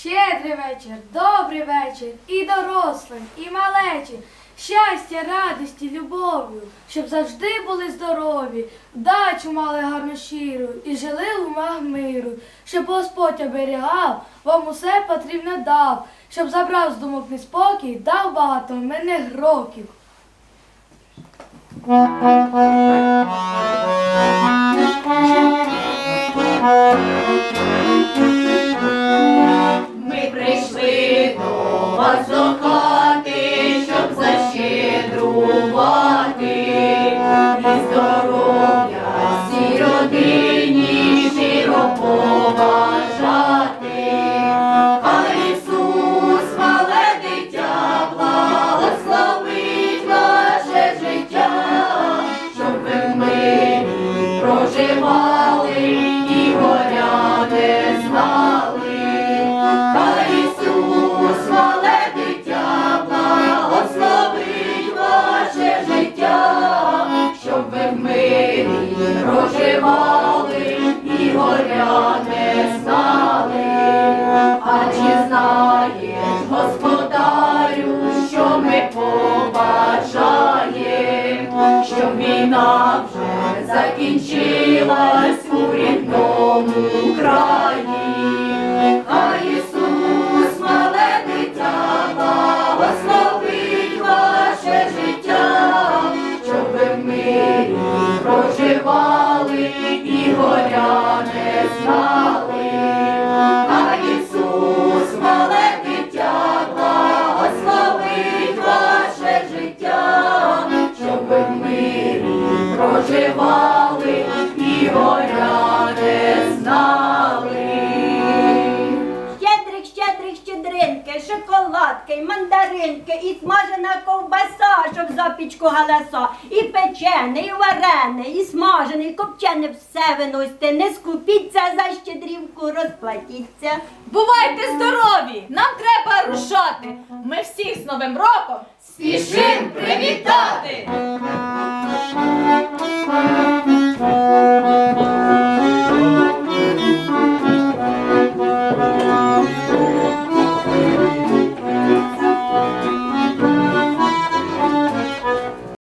Щедрий вечір, добрий вечір, і дорослим, і малечі. Щастя, радості, любов'ю, щоб завжди були здорові, дачу мали гарну щиру і жили в умах миру, щоб Господь оберігав, вам усе потрібне дав, щоб забрав з думок неспокій, дав багато мирних років. Проживали і горя не знали. Хай Ісус, мале дитя, благословить ваше життя, щоб ви в мирі проживали і горя не знали. Війна вже закінчилась у рідному краї. Хай Ісус, мале дитя, благословить ваше життя, щоб ви проживали і горя не знали. Проживали і горя не знали. Щедрик, щедрик, щедринки, шоколадки, й мандаринки, і смажена ковбаса, щоб запічку галаса, і печене, і варене, і смажене, і копчене, все виносьте, не скупіться за щедрівку, розплатіться. Бувайте здорові! Нам треба рушати. Ми всіх з Новим роком Спішим привітати!